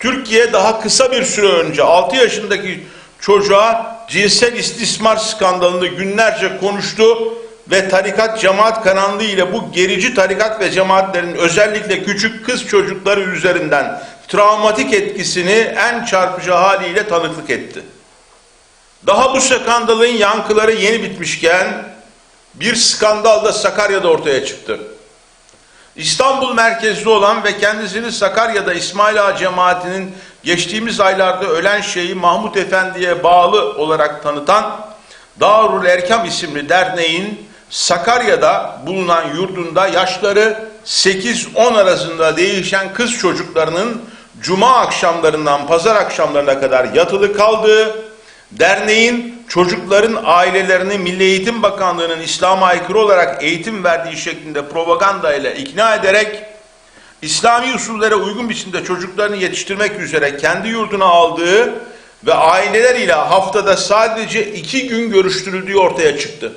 Türkiye daha kısa bir süre önce 6 yaşındaki çocuğa cinsel istismar skandalını günlerce konuştu ve tarikat cemaat karanlığı ile bu gerici tarikat ve cemaatlerin özellikle küçük kız çocukları üzerinden travmatik etkisini en çarpıcı haliyle tanıklık etti. Daha bu skandalın yankıları yeni bitmişken bir skandal da Sakarya'da ortaya çıktı. İstanbul merkezli olan ve kendisini Sakarya'da İsmail Ağa cemaatinin geçtiğimiz aylarda ölen şeyi Mahmut Efendi'ye bağlı olarak tanıtan Darul Erkam isimli derneğin Sakarya'da bulunan yurdunda yaşları 8-10 arasında değişen kız çocuklarının cuma akşamlarından pazar akşamlarına kadar yatılı kaldığı, derneğin çocukların ailelerini Milli Eğitim Bakanlığı'nın İslam'a aykırı olarak eğitim verdiği şeklinde propaganda ile ikna ederek İslami usullere uygun biçimde çocuklarını yetiştirmek üzere kendi yurduna aldığı ve aileler ile haftada sadece iki gün görüştürüldüğü ortaya çıktı.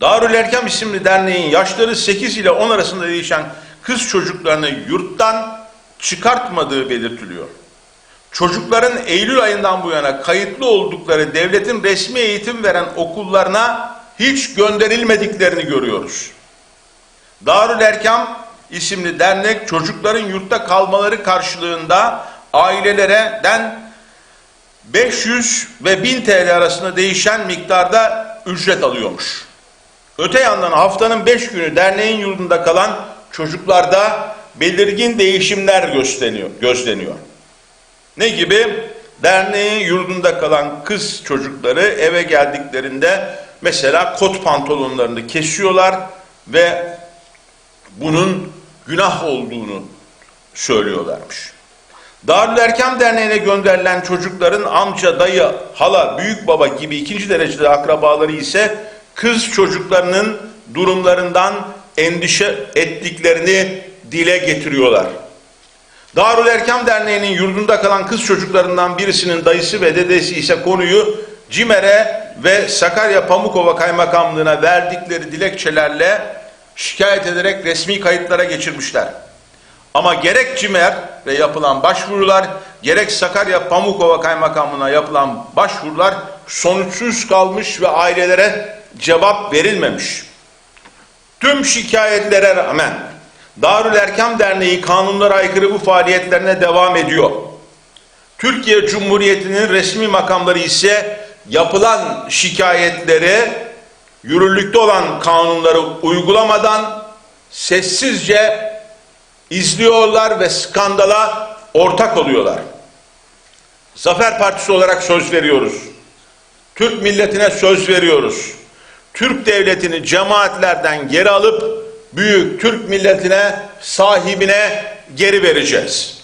Darül Erkam isimli derneğin yaşları 8 ile 10 arasında değişen kız çocuklarını yurttan çıkartmadığı belirtiliyor. Çocukların Eylül ayından bu yana kayıtlı oldukları devletin resmi eğitim veren okullarına hiç gönderilmediklerini görüyoruz. Darül Erkam isimli dernek çocukların yurtta kalmaları karşılığında ailelerden 500 ve 1000 TL arasında değişen miktarda ücret alıyormuş. Öte yandan haftanın 5 günü derneğin yurdunda kalan çocuklarda belirgin değişimler gözleniyor. gözleniyor. Ne gibi? Derneğin yurdunda kalan kız çocukları eve geldiklerinde mesela kot pantolonlarını kesiyorlar ve bunun günah olduğunu söylüyorlarmış. Darül Erkam Derneği'ne gönderilen çocukların amca, dayı, hala, büyük baba gibi ikinci derecede akrabaları ise kız çocuklarının durumlarından endişe ettiklerini dile getiriyorlar. Darül Erkam Derneği'nin yurdunda kalan kız çocuklarından birisinin dayısı ve dedesi ise konuyu CİMER'e ve Sakarya Pamukova Kaymakamlığı'na verdikleri dilekçelerle şikayet ederek resmi kayıtlara geçirmişler. Ama gerek CİMER'e yapılan başvurular, gerek Sakarya Pamukova Kaymakamlığı'na yapılan başvurular sonuçsuz kalmış ve ailelere cevap verilmemiş. Tüm şikayetlere rağmen Darül Erkam Derneği kanunlara aykırı bu faaliyetlerine devam ediyor. Türkiye Cumhuriyeti'nin resmi makamları ise yapılan şikayetleri yürürlükte olan kanunları uygulamadan sessizce izliyorlar ve skandala ortak oluyorlar. Zafer Partisi olarak söz veriyoruz. Türk milletine söz veriyoruz. Türk devletini cemaatlerden geri alıp büyük Türk milletine sahibine geri vereceğiz.